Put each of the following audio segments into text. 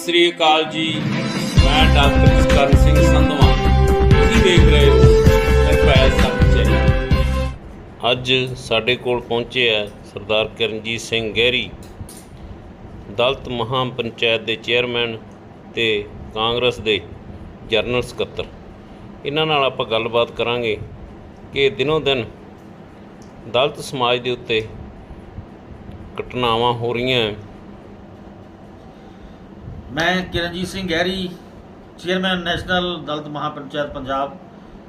ਸਤਿ ਸ੍ਰੀ ਅਕਾਲ ਜੀ। ਮੈਂ ਡਾਕਟਰ ਕਰਨ ਸਿੰਘ ਸੰਧਵਾ। ਤੁਸੀਂ ਦੇਖ ਰਹੇ ਹੋ ਨਿਰਭੈ ਸੱਚੇ ਅੱਜ ਸਾਡੇ ਕੋਲ ਪਹੁੰਚੇ ਹੈ ਸਰਦਾਰ ਕਰਨਜੀਤ ਸਿੰਘ ਗਹਿਰੀ ਦਲਤ ਮਹਾਂ ਪੰਚਾਇਤ ਦੇ ਚੇਅਰਮੈਨ ਤੇ ਕਾਂਗਰਸ ਦੇ ਜਨਰਲ ਸਕੱਤਰ। ਇਹਨਾਂ ਨਾਲ ਆਪਾਂ ਗੱਲਬਾਤ ਕਰਾਂਗੇ ਕਿ ਦਿਨੋਂ ਦਿਨ ਦਲਤ ਸਮਾਜ ਦੇ ਉੱਤੇ ਘਟਨਾਵਾਂ ਹੋ ਰਹੀਆਂ ਮੈਂ Kiranjit Singh Gehri, chairman national Dalit Mahapanchayat Punjab,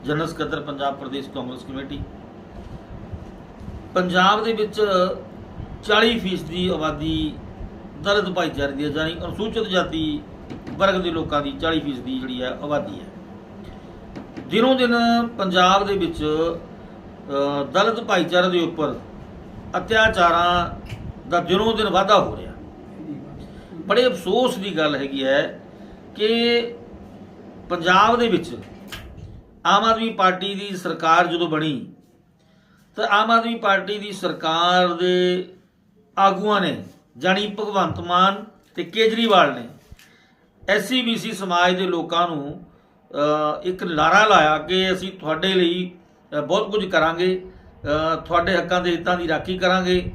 general ਸਕੱਤਰ ਪੰਜਾਬ ਪ੍ਰਦੇਸ਼ ਕਾਂਗਰਸ ਕਮੇਟੀ। ਪੰਜਾਬ ਦੇ ਵਿੱਚ 40% ਦੀ ਆਬਾਦੀ ਦਲਿਤ ਭਾਈਚਾਰੇ ਦੀ ਹੈ, ਯਾਨੀ ਅਨੁਸੂਚਿਤ ਜਾਤੀ ਵਰਗ ਦੇ ਲੋਕਾਂ ਦੀ 40% ਦੀ ਜਿਹੜੀ ਹੈ, ਆਬਾਦੀ ਹੈ। ਦਿਨੋਂ ਦਿਨ ਪੰਜਾਬ ਦੇ ਵਿੱਚ ਦਲਿਤ ਭਾਈਚਾਰੇ ਦੇ ਉੱਪਰ ਅਤਿਆਚਾਰਾਂ ਦਾ ਦਿਨੋਂ ਦਿਨ ਵਾਧਾ ਹੋ ਰਿਹਾ। ਬੜੇ ਅਫਸੋਸ ਦੀ ਗੱਲ ਹੈਗੀ ਹੈ ਕਿ ਪੰਜਾਬ ਦੇ ਵਿੱਚ ਆਮ ਆਦਮੀ ਪਾਰਟੀ ਦੀ ਸਰਕਾਰ ਜਦੋਂ ਬਣੀ, ਤਾਂ ਆਮ ਆਦਮੀ ਪਾਰਟੀ ਦੀ ਸਰਕਾਰ ਦੇ ਆਗੂਆਂ ਨੇ, ਜਾਣੀ ਭਗਵੰਤ ਮਾਨ ਤੇ ਕੇਜਰੀਵਾਲ ਨੇ ਐਸਸੀ ਬੀਸੀ ਸਮਾਜ ਦੇ ਲੋਕਾਂ ਨੂੰ ਇੱਕ ਲਾਰਾ ਲਾਇਆ ਕਿ ਅਸੀਂ ਤੁਹਾਡੇ ਲਈ ਬਹੁਤ ਕੁਝ ਕਰਾਂਗੇ ਤੁਹਾਡੇ ਹੱਕਾਂ ਦੇ ਹਿੱਤਾਂ ਦੀ ਰਾਖੀ ਕਰਾਂਗੇ।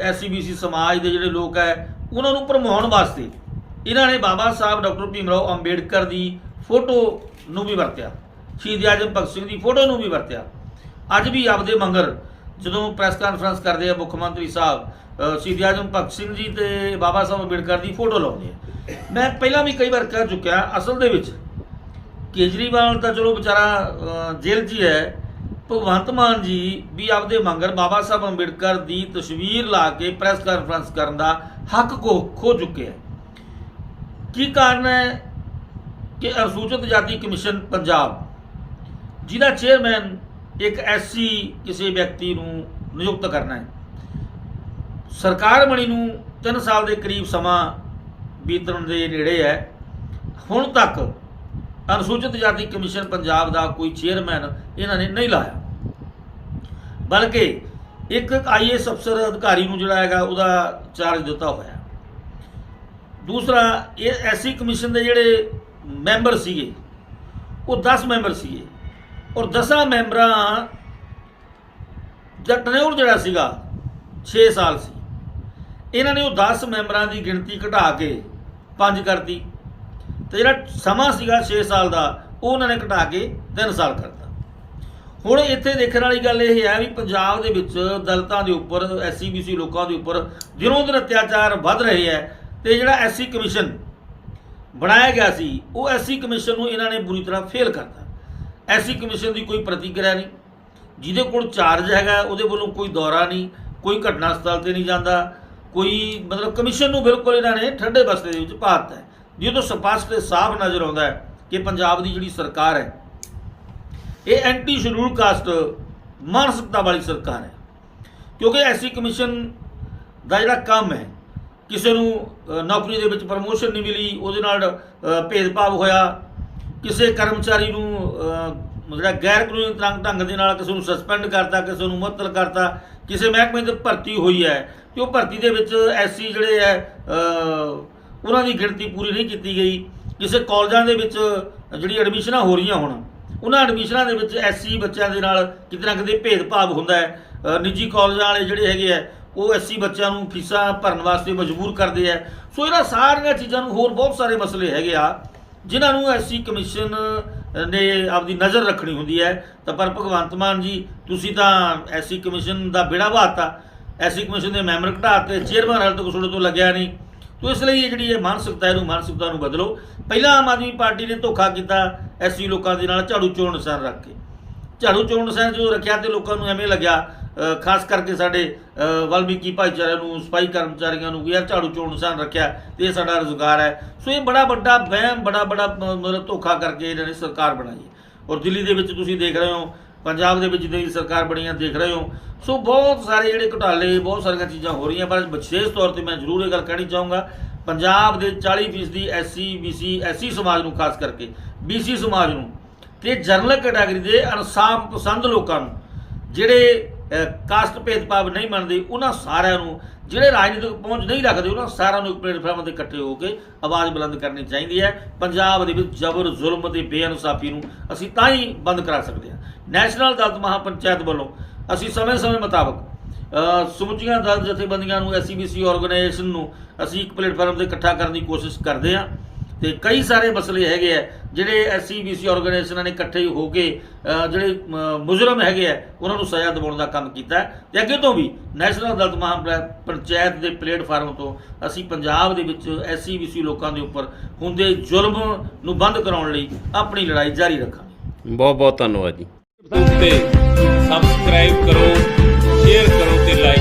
ਐਸਸੀ ਬੀਸੀ ਸਮਾਜ ਦੇ ਜਿਹੜੇ ਲੋਕ ਹੈ ਉਹਨਾਂ ਨੂੰ ਭਰਮਾਉਣ ਵਾਸਤੇ। ਇਹਨਾਂ ਨੇ ਬਾਬਾ ਸਾਹਿਬ ਡਾਕਟਰ ਭੀਮ ਰਾਓ ਅੰਬੇਡਕਰ ਦੀ ਫੋਟੋ ਨੂੰ ਵੀ ਵਰਤਿਆ। ਸ਼ਹੀਦ ਆਜਮ ਭਗਤ ਸਿੰਘ ਦੀ ਫੋਟੋ ਨੂੰ ਵੀ ਵਰਤਿਆ। ਅੱਜ ਵੀ ਆਪਦੇ ਮੰਗਰ ਜਦੋਂ ਪ੍ਰੈਸ ਕਾਨਫਰੰਸ ਕਰਦੇ ਆ ਮੁੱਖ ਮੰਤਰੀ ਸਾਹਿਬ ਅ, ਸ਼ਹੀਦ ਆਜਮ ਭਗਤ ਸਿੰਘ ਜੀ ਤੇ ਬਾਬਾ ਸਾਹਿਬ ਅੰਬੇਡਕਰ ਦੀ ਫੋਟੋ ਲਾਉਂਦੇ ਆ। ਮੈਂ ਪਹਿਲਾਂ ਵੀ ਕਈ ਵਾਰ ਕਹਿ ਚੁੱਕਿਆ ਅਸਲ ਦੇ ਵਿੱਚ ਕੇਜਰੀਵਾਲ ਤਾਂ ਚਲੋ ਵਿਚਾਰਾ ਜੇਲ੍ਹ 'ਚ ਹੀ ਹੈ। ਭਗਵੰਤ ਮਾਨ ਜੀ ਵੀ ਆਪਦੇ ਮੰਗਰ ਬਾਬਾ ਸਾਹਿਬ ਅੰਬੇਡਕਰ ਦੀ ਤਸਵੀਰ ਲਾ ਕੇ ਪ੍ਰੈਸ ਕਾਨਫਰੰਸ ਕਰਨ ਦਾ ਹੱਕ ਕੋ ਖੋ ਚੁੱਕੇ ਹੈ ਕੀ ਕਾਰਨ ਹੈ ਕਿ ਅਨੁਸੂਚਿਤ ਜਾਤੀ ਕਮਿਸ਼ਨ ਪੰਜਾਬ ਜਿਹਦਾ ਚੇਅਰਮੈਨ ਇੱਕ ਐਸਸੀ ਕਿਸੇ ਵਿਅਕਤੀ ਨੂੰ ਨਿਯੁਕਤ ਕਰਨਾ ਹੈ। ਸਰਕਾਰ ਬਣੀ ਨੂੰ 3 ਸਾਲ ਦੇ ਕਰੀਬ ਸਮਾਂ ਬੀਤਣ ਦੇ ਨੇੜੇ ਹੈ। ਹੁਣ ਤੱਕ ਅਨੁਸੂਚਿਤ ਜਾਤੀ ਕਮਿਸ਼ਨ ਪੰਜਾਬ ਦਾ ਕੋਈ ਚੇਅਰਮੈਨ ਇਹਨਾਂ ਨੇ ਨਹੀਂ ਲਾਇਆ। ਬਲਕਿ ਇੱਕ ਆਈਏਐਸ ਅਫਸਰ ਅਧਿਕਾਰੀ ਨੂੰ ਜਿਹੜਾ ਹੈਗਾ ਉਹਦਾ ਚਾਰਜ ਦਿੱਤਾ ਹੋਇਆ। ਦੂਸਰਾ, ਇਹ ਐਸੀ ਕਮਿਸ਼ਨ ਦੇ ਜਿਹੜੇ ਮੈਂਬਰ ਸੀਗੇ, ਉਹ 10 ਮੈਂਬਰ ਸੀਗੇ। ਔਰ 10 ਮੈਂਬਰਾਂ ਦਾ ਟਨਿਓਰ ਜਿਹੜਾ ਸੀਗਾ 6 ਸਾਲ ਸੀ। ਇਹਨਾਂ ਨੇ ਉਹ 10 ਮੈਂਬਰਾਂ ਦੀ ਗਿਣਤੀ ਘਟਾ ਕੇ 5 ਕਰਤੀ। ਤੇ ਜਿਹੜਾ ਸਮਾਂ ਸੀਗਾ 6 ਸਾਲ ਦਾ, ਉਹ ਉਹਨਾਂ ਨੇ ਘਟਾ ਕੇ 3 ਸਾਲ ਕਰਤਾ। ਹੁਣ ਇੱਥੇ ਦੇਖਣ ਵਾਲੀ ਗੱਲ ਇਹ ਹੈ ਵੀ ਪੰਜਾਬ ਦੇ ਵਿੱਚ ਦਲਤਾਂ ਦੇ ਉੱਪਰ ਐਸਸੀਬੀਸੀ ਲੋਕਾਂ ਦੇ ਉੱਪਰ ਦਿਨੋਂ ਦਿਨ ਅਤਿਆਚਾਰ ਵੱਧ ਰਹੇ ਹੈ ਤੇ ਜਿਹੜਾ ਐਸਸੀ ਕਮਿਸ਼ਨ ਬਣਾਇਆ ਗਿਆ ਸੀ, ਉਹ ਐਸਸੀ ਕਮਿਸ਼ਨ ਨੂੰ ਇਹਨਾਂ ਨੇ ਬੁਰੀ ਤਰ੍ਹਾਂ ਫੇਲ ਕਰਤਾ। ਐਸਸੀ ਕਮਿਸ਼ਨ ਦੀ ਕੋਈ ਪ੍ਰਤੀਕਿਰਿਆ ਨਹੀਂ, ਜਿਹਦੇ ਕੋਲ ਚਾਰਜ ਹੈਗਾ, ਉਹਦੇ ਵੱਲੋਂ ਕੋਈ ਦੌਰਾ ਨਹੀਂ, ਕੋਈ ਘਟਨਾ ਸਥਲ ਤੇ ਨਹੀਂ ਜਾਂਦਾ, ਕੋਈ ਮਤਲਬ ਕਮਿਸ਼ਨ ਨੂੰ ਬਿਲਕੁਲ ਇਹਨਾਂ ਨੇ ਠੰਡੇ ਬਸਤੇ ਦੇ ਵਿੱਚ ਪਾਤਾ ਹੈ। ਜਿਹਦੋਂ ਸਪਸ਼ਟ ਤੇ ਸਾਫ਼ ਨਜ਼ਰ ਆਉਂਦਾ ਹੈ ਕਿ ਪੰਜਾਬ ਦੀ ਜਿਹੜੀ ਸਰਕਾਰ ਹੈ ਇਹ ਐਂਟੀ ਸ਼ਡਿਊਲ ਕਾਸਟ ਮਾਨਸਿਕਤਾ ਵਾਲੀ ਸਰਕਾਰ ਹੈ। ਕਿਉਂਕਿ ਐਸਸੀ ਕਮਿਸ਼ਨ ਦਾ ਜਿਹੜਾ ਕੰਮ ਹੈ, ਕਿਸੇ ਨੂੰ ਨੌਕਰੀ ਦੇ ਵਿੱਚ ਪ੍ਰਮੋਸ਼ਨ ਨਹੀਂ ਮਿਲੀ, ਉਹਦੇ ਨਾਲ ਭੇਦਭਾਵ ਹੋਇਆ, ਕਿਸੇ ਕਰਮਚਾਰੀ ਨੂੰ ਜਿਹੜਾ ਗੈਰ ਕਾਨੂੰਨੀ ਤਰੰਗ ਢੰਗ ਦੇ ਨਾਲ ਕਿਸੇ ਨੂੰ ਸਸਪੈਂਡ ਕਰਤਾ, ਕਿਸੇ ਨੂੰ ਮੁਅੱਤਲ ਕਰਤਾ, ਕਿਸੇ ਮਹਿਕਮੇ ਤੇ ਭਰਤੀ ਹੋਈ ਹੈ, ਤੇ ਉਹ ਭਰਤੀ ਦੇ ਵਿੱਚ ਐਸਸੀ ਜਿਹੜੇ ਹੈ ਉਹਨਾਂ ਦੀ ਗਿਣਤੀ ਪੂਰੀ ਨਹੀਂ ਕੀਤੀ ਗਈ। ਕਿਸੇ ਕਾਲਜਾਂ ਦੇ ਵਿੱਚ ਜਿਹੜੀ ਐਡਮਿਸ਼ਨਾਂ ਹੋ ਰਹੀਆਂ ਹੁਣ ਉਹਨਾਂ ਐਡਮਿਸ਼ਨਾਂ ਦੇ ਵਿੱਚ ਐਸਸੀ ਬੱਚਿਆਂ ਦੇ ਨਾਲ ਕਿਤੇ ਨਾ ਕਿਤੇ ਭੇਦਭਾਵ ਹੁੰਦਾ ਹੈ। ਨਿੱਜੀ ਕਾਲਜਾਂ ਵਾਲੇ ਜਿਹੜੇ ਹੈਗੇ ਆ ਉਹ ਐਸਸੀ ਬੱਚਿਆਂ ਨੂੰ ਫੀਸਾਂ ਭਰਨ ਵਾਸਤੇ ਮਜਬੂਰ ਕਰਦੇ ਆ ਸੋ ਇਹਨਾਂ ਸਾਰੀਆਂ ਚੀਜ਼ਾਂ ਨੂੰ ਹੋਰ ਬਹੁਤ ਸਾਰੇ ਮਸਲੇ ਹੈਗੇ ਆ, ਜਿਨ੍ਹਾਂ ਨੂੰ ਐਸਸੀ ਕਮਿਸ਼ਨ ਨੇ ਆਪਦੀ ਨਜ਼ਰ ਰੱਖਣੀ ਹੁੰਦੀ ਹੈ। ਤਾਂ ਪਰ ਭਗਵੰਤ ਮਾਨ ਜੀ, ਤੁਸੀਂ ਤਾਂ ਐਸਸੀ ਕਮਿਸ਼ਨ ਦਾ ਬਿੜਾ ਬਾਤਾ ਐਸਸੀ ਕਮਿਸ਼ਨ ਦੇ ਮੈਂਬਰ ਘਟਾਤੇ ਚੇਅਰਮੈਨ ਹਾਲ ਤੱਕ ਤੁਹਾਡੇ ਤੋਂ ਲੱਗਿਆ ਨਹੀਂ। ਤੋ ਇਸ ਲਈ ਇਹ ਜਿਹੜੀ ਇਹ ਮਾਨਸਿਕਤਾ ਇਹਨੂੰ ਮਾਨਸਿਕਤਾ ਨੂੰ ਬਦਲੋ। ਪਹਿਲਾਂ ਆਮ ਆਦਮੀ ਪਾਰਟੀ ਨੇ ਧੋਖਾ ਕੀਤਾ ਐਸਸੀ ਲੋਕਾਂ ਦੇ ਨਾਲ ਝਾੜੂ ਚੋਣ ਨਿਸ਼ਾਨ ਰੱਖ ਕੇ। ਝਾੜੂ ਚੋਣ ਨਿਸ਼ਾਨ ਜਦੋਂ ਰੱਖਿਆ ਤੇ ਲੋਕਾਂ ਨੂੰ ਐਵੇਂ ਲੱਗਿਆ ਖਾਸ ਕਰਕੇ ਸਾਡੇ ਵਾਲਮੀਕੀ ਭਾਈਚਾਰੇ ਨੂੰ, ਸਫ਼ਾਈ ਕਰਮਚਾਰੀਆਂ ਨੂੰ ਵੀ ਯਾਰ ਝਾੜੂ ਚੋਣ ਨਿਸ਼ਾਨ ਰੱਖਿਆ ਤੇ ਇਹ ਸਾਡਾ ਰੁਜ਼ਗਾਰ ਹੈ। ਸੋ ਇਹ ਬੜਾ ਵੱਡਾ ਵਹਿਮ, ਬੜਾ ਬੜਾ ਮਤਲਬ ਧੋਖਾ ਕਰਕੇ ਇਹਨਾਂ ਨੇ ਸਰਕਾਰ ਬਣਾਈ ਹੈ। ਔਰ ਦਿੱਲੀ ਦੇ ਵਿੱਚ ਤੁਸੀਂ ਦੇਖ ਰਹੇ ਹੋ ਪੰਜਾਬ ਦੇ ਵਿੱਚ ਜਿੱਦਾਂ ਦੀ ਸਰਕਾਰ ਬਣੀ ਹੈ ਦੇਖ ਰਹੇ ਹੋ। ਸੋ ਬਹੁਤ ਸਾਰੇ ਜਿਹੜੇ ਘੁਟਾਲੇ, ਬਹੁਤ ਸਾਰੀਆਂ ਚੀਜ਼ਾਂ ਹੋ ਰਹੀਆਂ, ਪਰ ਵਿਸ਼ੇਸ਼ ਤੌਰ ਤੇ ਮੈਂ ਜ਼ਰੂਰ ਇਹ ਗੱਲ ਕਹਿਣੀ ਚਾਹੂੰਗਾ, ਪੰਜਾਬ ਦੇ 40% ਦੀ ਐਸਸੀ, ਬੀਸੀ, ਐਸਸੀ ਸਮਾਜ ਨੂੰ ਖਾਸ ਕਰਕੇ, ਬੀਸੀ ਸਮਾਜ ਨੂੰ, ਤੇ ਜਨਰਲ ਕੈਟਾਗਰੀ ਦੇ ਇਨਸਾਫ ਪਸੰਦ ਲੋਕਾਂ ਨੂੰ, ਜਿਹੜੇ ਕਾਸਟ ਭੇਦਭਾਵ ਨਹੀਂ ਮੰਨਦੇ, ਉਹਨਾਂ ਸਾਰਿਆਂ ਨੂੰ, ਜਿਹੜੇ ਰਾਜਨੀਤਿਕ ਪਹੁੰਚ ਨਹੀਂ ਰੱਖਦੇ, ਉਹਨਾਂ ਸਾਰਿਆਂ ਨੂੰ ਇੱਕ ਪਲੇਟਫਾਰਮ ਤੇ ਇਕੱਠੇ ਹੋ ਕੇ ਆਵਾਜ਼ ਬੁਲੰਦ ਕਰਨੀ ਚਾਹੀਦੀ ਹੈ। ਪੰਜਾਬ ਦੇ ਵਿੱਚ ਜ਼ਬਰ ਜ਼ੁਲਮ ਤੇ ਬੇਇਨਸਾਫੀ ਨੂੰ ਅਸੀਂ ਤਾਂ ਹੀ ਬੰਦ ਕਰਾ ਸਕਦੇ ਹਾਂ। ਨੈਸ਼ਨਲ ਅਦਾਲਤ ਮਹਾਪੰਚਾਇਤ ਵੱਲੋਂ ਅਸੀਂ ਸਮੇਂ-ਸਮੇਂ ਮੁਤਾਬਕ ਸਮੁੱਚੀਆਂ ਦਲ ਜਥੇਬੰਦੀਆਂ ਨੂੰ ਐਸਸੀਬੀਸੀ ਆਰਗੇਨਾਈਜੇਸ਼ਨ ਨੂੰ ਅਸੀਂ ਇੱਕ ਪਲੇਟਫਾਰਮ ਤੇ ਇਕੱਠਾ ਕਰਨ ਦੀ ਕੋਸ਼ਿਸ਼ ਕਰਦੇ ਹਾਂ। ਤੇ ਕਈ ਸਾਰੇ ਮਸਲੇ ਹੈਗੇ ਆ, ਜਿਹੜੇ ਐਸਸੀਬੀਸੀ ਆਰਗੇਨਾਈਜੇਸ਼ਨਾਂ ਨੇ ਇਕੱਠੇ ਹੋ ਕੇ ਜਿਹੜੇ ਮੁਜਰਮ ਹੈਗੇ ਆ, ਉਹਨਾਂ ਨੂੰ ਸਜ਼ਾ ਦਿਵਾਉਣ ਦਾ ਕੰਮ ਕੀਤਾ ਹੈ। ਤੇ ਅੱਗੇ ਤੋਂ ਵੀ ਨੈਸ਼ਨਲ ਅਦਾਲਤ ਮਹਾ ਪੰਚਾਇਤ ਦੇ ਪਲੇਟਫਾਰਮ ਤੋਂ ਅਸੀਂ ਪੰਜਾਬ ਦੇ ਵਿੱਚ ਐਸਸੀਬੀਸੀ ਲੋਕਾਂ ਦੇ ਉੱਪਰ ਹੁੰਦੇ ਜ਼ੁਲਮ ਨੂੰ ਬੰਦ ਕਰਾਉਣ ਲਈ ਆਪਣੀ ਲੜਾਈ ਜਾਰੀ ਰੱਖਾਂਗੇ। ਬਹੁਤ ਬਹੁਤ ਧੰਨਵਾਦ ਜੀ। ਤੇ ਸਬਸਕ੍ਰਾਈਬ ਕਰੋ ਸ਼ੇਅਰ ਕਰੋ ਤੇ ਲਾਈਕ